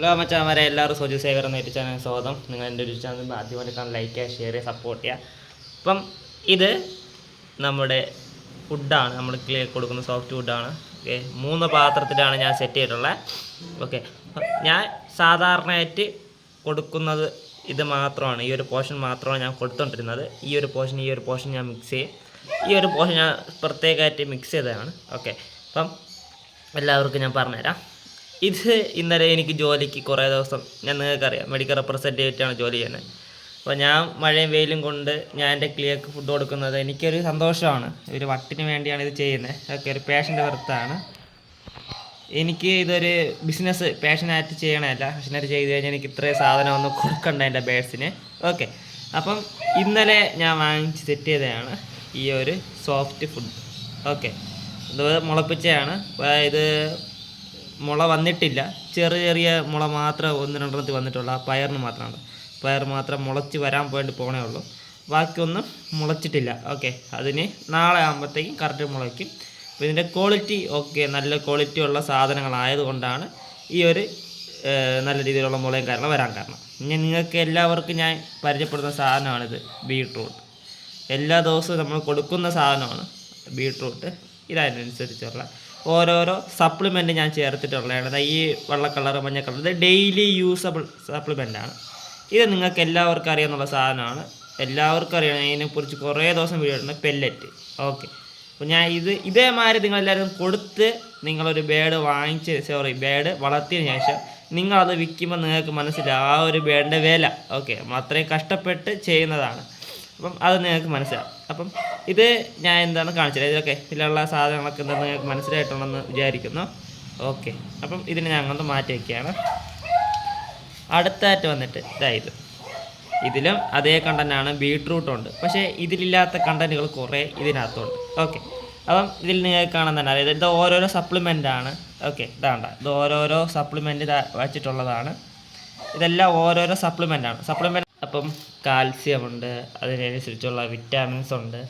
Hello മച്ചാമാരെ എല്ലാവരും സോജു സേവർ എന്ന യൂട്യൂബ് ചാനൽ സ്വാഗതം. നിങ്ങൾ എന്റെ ഒരു ചാനൽ ആദ്യമായിട്ട് കാണാൻ ലൈക്ക് ചെയ്യുക ഷെയർ ചെയ്യുക സപ്പോർട്ട് ചെയ്യുക. അപ്പം ഇത് നമ്മുടെ ഫുഡാണ് നമ്മൾ കൊടുക്കുന്ന സോഫ്റ്റ് ഫുഡാണ് ഓക്കെ മൂന്ന് പാത്രത്തിലാണ് ഞാൻ സെറ്റ് ചെയ്തിട്ടുള്ളത്. ഓക്കെ ഞാൻ സാധാരണയായിട്ട് കൊടുക്കുന്നത് ഇത് മാത്രമാണ്. ഈ ഒരു പോർഷൻ മാത്രമാണ് ഞാൻ കൊടുത്തോണ്ടിരുന്നത്. ഈ ഒരു പോർഷൻ ഈ ഒരു പോർഷൻ ഞാൻ മിക്സ് ചെയ്യും. ഈ ഒരു പോർഷൻ ഞാൻ പ്രത്യേകമായിട്ട് മിക്സ് ചെയ്തതാണ്. ഓക്കെ അപ്പം എല്ലാവർക്കും ഞാൻ പറഞ്ഞുതരാം. ഇത് ഇന്നലെ എനിക്ക് ജോലിക്ക് കുറേ ദിവസം ഞാൻ നിങ്ങൾക്കറിയാം. മെഡിക്കൽ റെപ്രസെന്റേറ്റീവായിട്ടാണ് ജോലി ചെയ്യുന്നത്. അപ്പോൾ ഞാൻ മഴയും വെയിലും കൊണ്ട് ഞാൻ എന്റെ ക്ലിയർക്ക് ഫുഡ് കൊടുക്കുന്നത് എനിക്കൊരു സന്തോഷമാണ്. ഒരു വട്ടിന് വേണ്ടിയാണ് ഇത് ചെയ്യുന്നത്. അതൊക്കെ ഒരു പാഷന്റെ വൃത്താണ് എനിക്ക് ഇതൊരു ബിസിനസ് പാഷനായിട്ട് ചെയ്യണമല്ല പാഷനായിട്ട് ചെയ്ത് കഴിഞ്ഞാൽ എനിക്ക് ഇത്രയും സാധനം ഒന്ന് കൊടുക്കണ്ട എന്റെ ബേഴ്സിന് ഓക്കെ അപ്പം ഇന്നലെ ഞാൻ വാങ്ങിച്ച് സെറ്റ് ചെയ്തതാണ് ഈ ഒരു സോഫ്റ്റ് ഫുഡ് ഓക്കെ ഇത് മുളപ്പിച്ചതാണ് ഇത് മുള വന്നിട്ടില്ല. ചെറിയ ചെറിയ മുള മാത്രം ഒന്ന് രണ്ടെണ്ണത്തിൽ വന്നിട്ടുള്ളൂ. ആ പയറിന് മാത്രമാണ്. പയർ മാത്രം മുളച്ച് വരാൻ വേണ്ടി പോണേ ഉള്ളൂ. ബാക്കിയൊന്നും മുളച്ചിട്ടില്ല. ഓക്കെ. അതിന് നാളെ ആകുമ്പോഴത്തേക്കും കറക്റ്റ് മുളയ്ക്കും അപ്പോൾ ഇതിന്റെ ക്വാളിറ്റി ഓക്കെ. നല്ല ക്വാളിറ്റി ഉള്ള സാധനങ്ങളായതുകൊണ്ടാണ് ഈ ഒരു നല്ല രീതിയിലുള്ള മുളയും കാരണം വരാൻ കാരണം. ഇനി നിങ്ങൾക്ക് എല്ലാവർക്കും ഞാൻ പരിചയപ്പെടുന്ന സാധനമാണിത്. ബീട്രൂട്ട്. എല്ലാ ദിവസവും നമ്മൾ കൊടുക്കുന്ന സാധനമാണ് ബീട്രൂട്ട്. ഇതനുസരിച്ചുള്ള ഓരോരോ സപ്ലിമെന്റ് ഞാൻ ചേർത്തിട്ടുള്ളതാണ്. ഈ വെള്ള കളർ മഞ്ഞ കളർ ഇത് ഡെയിലി യൂസബിൾ സപ്ലിമെന്റാണ് ഇത് നിങ്ങൾക്ക് എല്ലാവർക്കും അറിയാവുന്ന സാധനമാണ്. എല്ലാവർക്കും അറിയണം. ഇതിനെക്കുറിച്ച് കുറേ ദിവസം വീഡിയോ ഇടുന്നത് പെല്ലറ്റ് ഓക്കെ അപ്പോൾ ഞാൻ ഇത് ഇതേമാതിരി നിങ്ങളെല്ലാവരും കൊടുത്ത് നിങ്ങളൊരു ബേഡ് വാങ്ങിച്ച് സോറി ബേഡ് വളർത്തിയതിന് ശേഷം നിങ്ങളത് വിൽക്കുമ്പോൾ നിങ്ങൾക്ക് മനസ്സിലാവും ആ ഒരു ബേഡിന്റെ വില. ഓക്കെ നമ്മൾ അത്രയും കഷ്ടപ്പെട്ട് ചെയ്യുന്നതാണ്. അപ്പം അത് നിങ്ങൾക്ക് മനസ്സിലാവും. അപ്പം ഇത് ഞാൻ എന്താണ് കാണിച്ചത്? ഇതൊക്കെ ഇതിലുള്ള സാധനങ്ങളൊക്കെ എന്താണെന്ന് നിങ്ങൾക്ക് മനസ്സിലായിട്ടുണ്ടെന്ന് വിചാരിക്കുന്നു. ഓക്കെ. അപ്പം ഇതിനെ അങ്ങോട്ട് മാറ്റി വയ്ക്കുകയാണ് അടുത്തായിട്ട് വന്നിട്ട് ഇതായത് ഇതിലും അതേ കണ്ടന്റാണ് ബീട്രൂട്ടുണ്ട്. പക്ഷേ ഇതിലില്ലാത്ത കണ്ടന്റുകൾ കുറേ ഇതിനകത്തുണ്ട്. ഓക്കെ. അപ്പം ഇതിൽ നിങ്ങൾക്ക് കാണുന്നുണ്ട് അതായത് ഇത് ഓരോരോ സപ്ലിമെന്റ് ആണ്. ഓക്കെ. ഇതാണ്ട ഇത് ഓരോരോ സപ്ലിമെന്റ് വച്ചിട്ടുള്ളതാണ്. ഇതെല്ലാം ഓരോരോ സപ്ലിമെന്റ് ആണ്. സപ്ലിമെന്റ് അപ്പം കാൽസ്യം ഉണ്ട് അതിനനുസരിച്ചുള്ള വിറ്റാമിൻസ് ഉണ്ട്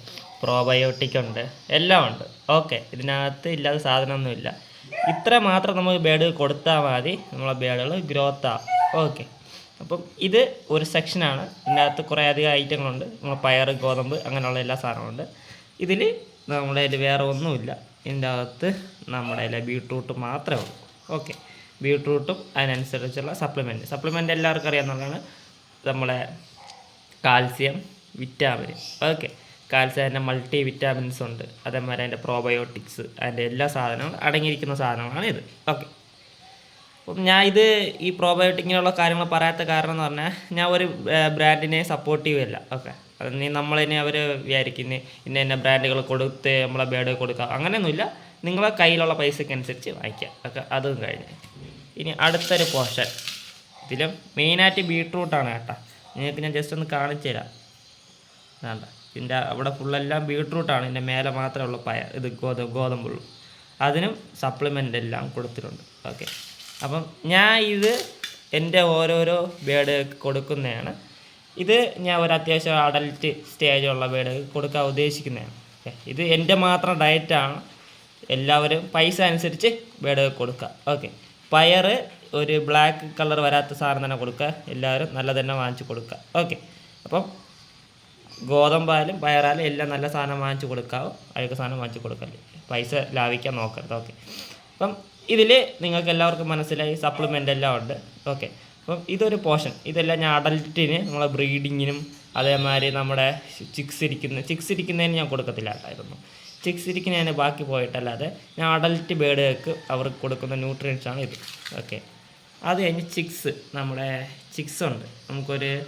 പ്രോബയോട്ടിക് ഉണ്ട് എല്ലാം ഉണ്ട്. ഓക്കെ ഇതിനകത്ത് ഇല്ലാത്ത സാധനമൊന്നുമില്ല. ഇത്ര മാത്രം നമുക്ക് ബേഡ് കൊടുത്താൽ മതി. നമ്മളെ ബേഡുകൾ ഗ്രോത്ത് ആവും ഓക്കെ അപ്പം ഇത് ഒരു സെക്ഷനാണ് ഇതിനകത്ത് കുറേ അധികം ഐറ്റങ്ങളുണ്ട് നമ്മൾ പയർ ഗോതമ്പ് അങ്ങനെയുള്ള എല്ലാ സാധനങ്ങളുണ്ട് ഇതിൽ നമ്മുടെ അതിൽ വേറെ ഒന്നുമില്ല. ഇതിന്റെ അകത്ത് നമ്മുടെ കയ്യിൽ ബീട്രൂട്ട് മാത്രമേ ഉള്ളൂ. ഓക്കെ ബീട്രൂട്ടും അതിനനുസരിച്ചുള്ള സപ്ലിമെന്റ് സപ്ലിമെന്റ് എല്ലാവർക്കും അറിയാവുന്നതാണ്. നമ്മളെ കാൽസ്യം വിറ്റാമിൻ. ഓക്കെ. കാൽസ്യം അതിന്റെ മൾട്ടി വിറ്റാമിൻസ് ഉണ്ട്. അതേമാതിരി അതിന്റെ പ്രോബയോട്ടിക്സ് അതിന്റെ എല്ലാ സാധനങ്ങളും അടങ്ങിയിരിക്കുന്ന സാധനങ്ങളാണ് ഇത്. ഓക്കെ. അപ്പം ഞാൻ ഇത് ഈ പ്രോബയോട്ടിക്കിനുള്ള കാര്യങ്ങൾ പറയാത്ത കാരണം എന്ന് പറഞ്ഞാൽ ഞാൻ ഒരു ബ്രാൻഡിനെ സപ്പോർട്ട് ചെയ്യുകയല്ല. ഓക്കെ. നീ നമ്മളിനെ അവർ വിചാരിക്കുന്ന ഇന്ന ഇന്ന ബ്രാൻഡുകൾ കൊടുത്ത് നമ്മളെ ബേഡ് കൊടുക്കുക അങ്ങനെയൊന്നുമില്ല. നിങ്ങളെ കയ്യിലുള്ള പൈസയ്ക്ക് അനുസരിച്ച് വാങ്ങിക്കുക ഒക്കെ അതും കഴിഞ്ഞ്. ഇനി അടുത്തൊരു പോർഷൻ ഇതിലും മെയിനായിട്ട് ബീട്രൂട്ടാണ് കേട്ടോ. നിങ്ങൾക്ക് ഞാൻ ജസ്റ്റ് ഒന്ന് കാണിച്ചു തരാം. വേണ്ട. ഇതിന്റെ അവിടെ ഫുള്ളെല്ലാം ബീട്രൂട്ടാണ്. ഇതിന്റെ മേലെ മാത്രമേ ഉള്ളൂ പയ ഇത് ഗോതമ്പ് ഗോതമ്പുള്ളൂ. അതിനും സപ്ലിമെന്റ് എല്ലാം കൊടുത്തിട്ടുണ്ട്. ഓക്കെ അപ്പം ഞാൻ ഇത് എന്റെ ഓരോരോ ബേഡ് കൊടുക്കുന്നതാണ്. ഇത് ഞാൻ ഒരു അത്യാവശ്യം അഡൽറ്റ് സ്റ്റേജുള്ള ബേഡ് കൊടുക്കാൻ ഉദ്ദേശിക്കുന്നതാണ്. ഓക്കെ ഇത് എന്റെ മാത്രം ഡയറ്റാണ് എല്ലാവരും പൈസ അനുസരിച്ച് ബേഡ് കൊടുക്കുക. ഓക്കെ പയർ ഒരു ബ്ലാക്ക് കളർ വരാത്ത സാധനം തന്നെ കൊടുക്കുക എല്ലാവരും നല്ല തന്നെ വാങ്ങിച്ചു കൊടുക്കുക ഓക്കെ അപ്പം ഗോതമ്പായാലും പയറായാലും എല്ലാം നല്ല സാധനം വാങ്ങിച്ചു കൊടുക്കാവും. അഴുക്ക് സാധനം വാങ്ങിച്ചു കൊടുക്കല്ലേ പൈസ ലാഭിക്കാൻ നോക്കരുത്. ഓക്കെ അപ്പം ഇതിൽ നിങ്ങൾക്ക് എല്ലാവർക്കും മനസ്സിലായി സപ്ലിമെന്റ് എല്ലാം ഉണ്ട്. ഓക്കെ അപ്പം ഇതൊരു പോഷൻ ഇതെല്ലാം ഞാൻ അഡൽറ്റിന് നമ്മളെ ബ്രീഡിങ്ങിനും അതേമാതിരി നമ്മുടെ ചിക്സ് ഇരിക്കുന്ന ചിക്സ് ഇരിക്കുന്നതിന് ഞാൻ കൊടുക്കത്തില്ല കേട്ടായിരുന്നു ചിക്സ് ഇരിക്കുന്നതിന് ബാക്കി പോയിട്ടല്ലാതെ ഞാൻ അഡൽറ്റ് ബേഡുകൾക്ക് അവർക്ക് കൊടുക്കുന്ന ന്യൂട്രിയൻസ് ആണ് ഇത്. ഓക്കെ അത് കഴിഞ്ഞ് ചിക്സ് നമ്മുടെ ചിക്സ് ഉണ്ട് നമുക്കൊരു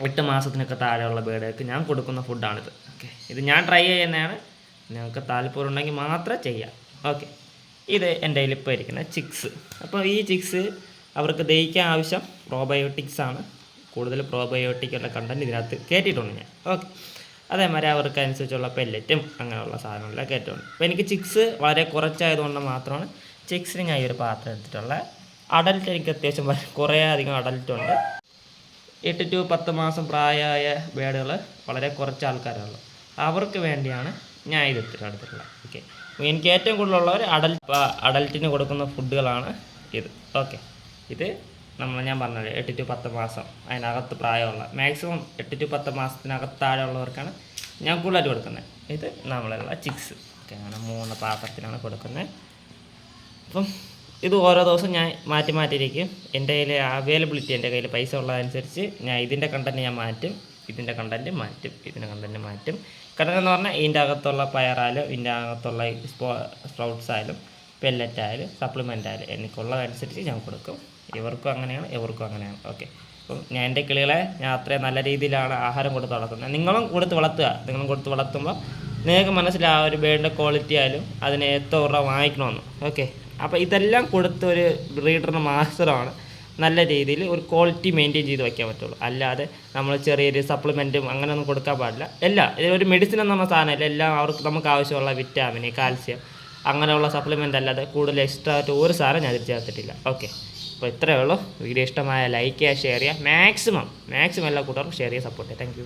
എട്ട് മാസത്തിനൊക്കെ താഴെയുള്ള ബേഡുകൾക്ക് ഞാൻ കൊടുക്കുന്ന ഫുഡാണിത്. ഓക്കെ. ഇത് ഞാൻ ട്രൈ ചെയ്യുന്നതാണ്. നിങ്ങൾക്ക് താല്പര്യം ഉണ്ടെങ്കിൽ മാത്രം ചെയ്യാം. ഓക്കെ. ഇത് എന്റെ കയ്യിൽ ഇപ്പോൾ ഇരിക്കുന്ന ചിക്സ്. അപ്പോൾ ഈ ചിക്സ് അവർക്ക് ദഹിക്കാൻ ആവശ്യം പ്രോബയോട്ടിക്സ് ആണ് കൂടുതൽ പ്രോബയോട്ടിക് ഉള്ള കണ്ടന്റ് ഇതിനകത്ത് കയറ്റിയിട്ടുണ്ട് ഞാൻ. ഓക്കെ. അതേമാതിരി അവർക്ക് അനുസരിച്ചുള്ള പെല്ലറ്റും അങ്ങനെയുള്ള സാധനങ്ങളെല്ലാം കയറ്റുന്നുണ്ട് അപ്പോൾ എനിക്ക് ചിക്സ് വളരെ കുറച്ചായതുകൊണ്ട് മാത്രമാണ് ചിക്സിന് ഈ ഒരു പാത്രം എടുത്തിട്ടുള്ള അഡൽട്ട് എനിക്ക് അത്യാവശ്യം കുറേ അധികം അഡൽട്ട് ഉണ്ട്. എട്ട് ടു പത്ത് മാസം പ്രായമായ ബേഡുകൾ വളരെ കുറച്ച് ആൾക്കാരുള്ളൂ അവർക്ക് വേണ്ടിയാണ് ഞാൻ ഇത് എടുത്തിട്ട് എടുത്തിട്ടുള്ളത്. ഓക്കെ എനിക്ക് ഏറ്റവും കൂടുതലുള്ളവർ അഡൽ അഡൽട്ടിന് കൊടുക്കുന്ന ഫുഡുകളാണ് ഇത്. ഓക്കെ ഇത് നമ്മൾ ഞാൻ പറഞ്ഞത് എട്ട് ടു പത്ത് മാസം അതിനകത്ത് പ്രായമുള്ള മാക്സിമം എട്ട് ടു പത്ത് മാസത്തിനകത്ത് താഴെയുള്ളവർക്കാണ് ഞാൻ കൂടുതലായിട്ട് കൊടുക്കുന്നത്. ഇത് നമ്മളുള്ള ചിക്സ് ഓക്കെ അങ്ങനെ മൂന്ന് പാത്രത്തിനാണ് കൊടുക്കുന്നത്. അപ്പം ഇത് ഓരോ ദിവസം ഞാൻ മാറ്റി മാറ്റിയിരിക്കും. എന്റെ കയ്യിൽ അവൈലബിലിറ്റി എന്റെ കയ്യിൽ പൈസ ഉള്ളതനുസരിച്ച് ഞാൻ ഇതിന്റെ കണ്ടന്റ് ഞാൻ മാറ്റും. ഇതിന്റെ കണ്ടന്റ് മാറ്റും. ഇതിന്റെ കണ്ടന്റ് മാറ്റും. കണ്ടന്റ് എന്ന് പറഞ്ഞാൽ ഇതിന്റെ അകത്തുള്ള പയറായാലും ഇതിന്റെ അകത്തുള്ള സ്പോ സ്പ്രൗട്ട്സ് ആയാലും പെല്ലറ്റ് ആയാലും സപ്ലിമെന്റ് ആയാലും എനിക്കുള്ളതനുസരിച്ച് ഞാൻ കൊടുക്കും. ഇവർക്കും അങ്ങനെയാണ് ഇവർക്കും അങ്ങനെയാണ്. ഓക്കെ അപ്പം ഞാൻ എന്റെ കിളികളെ ഞാൻ അത്രയും നല്ല രീതിയിലാണ് ആഹാരം കൊടുത്ത് വളർത്തുന്നത്. നിങ്ങളും കൊടുത്ത് വളർത്തുക. നിങ്ങളും കൊടുത്ത് വളർത്തുമ്പോൾ നിങ്ങൾക്ക് മനസ്സിലാവും ഒരു ബേഡിന്റെ ക്വാളിറ്റി ആയാലും അതിനെ എത്ര രൂപ വാങ്ങിക്കണമെന്ന്. ഓക്കെ അപ്പോൾ ഇതെല്ലാം കൊടുത്ത ഒരു ബ്രീഡറിന് മാസ്റ്ററാണ് നല്ല രീതിയിൽ ഒരു ക്വാളിറ്റി മെയിന്റെയിൻ ചെയ്ത് വയ്ക്കാൻ പറ്റുള്ളൂ. അല്ലാതെ നമ്മൾ ചെറിയൊരു സപ്ലിമെന്റും അങ്ങനെയൊന്നും കൊടുക്കാൻ പാടില്ല. എല്ലാം ഇത് ഒരു മെഡിസിൻ എന്ന് സാധനമല്ല. എല്ലാം അവർക്ക് നമുക്ക് ആവശ്യമുള്ള വിറ്റാമിന് കാൽസ്യം അങ്ങനെയുള്ള സപ്ലിമെന്റ് അല്ലാതെ കൂടുതൽ എക്സ്ട്രാ ആയിട്ട് ഒരു സാധനം ഞാൻ ചേർത്തിട്ടില്ല. ഓക്കെ അപ്പോൾ ഇത്രയേ ഉള്ളൂ. വീഡിയോ ഇഷ്ടമായ ലൈക്ക് ചെയ്യുക ഷെയർ ചെയ്യുക. മാക്സിമം മാക്സിമം എല്ലാ കൂട്ടുകാർക്കും ഷെയർ ചെയ്യുക സപ്പോർട്ട് ചെയ്യുക. താങ്ക്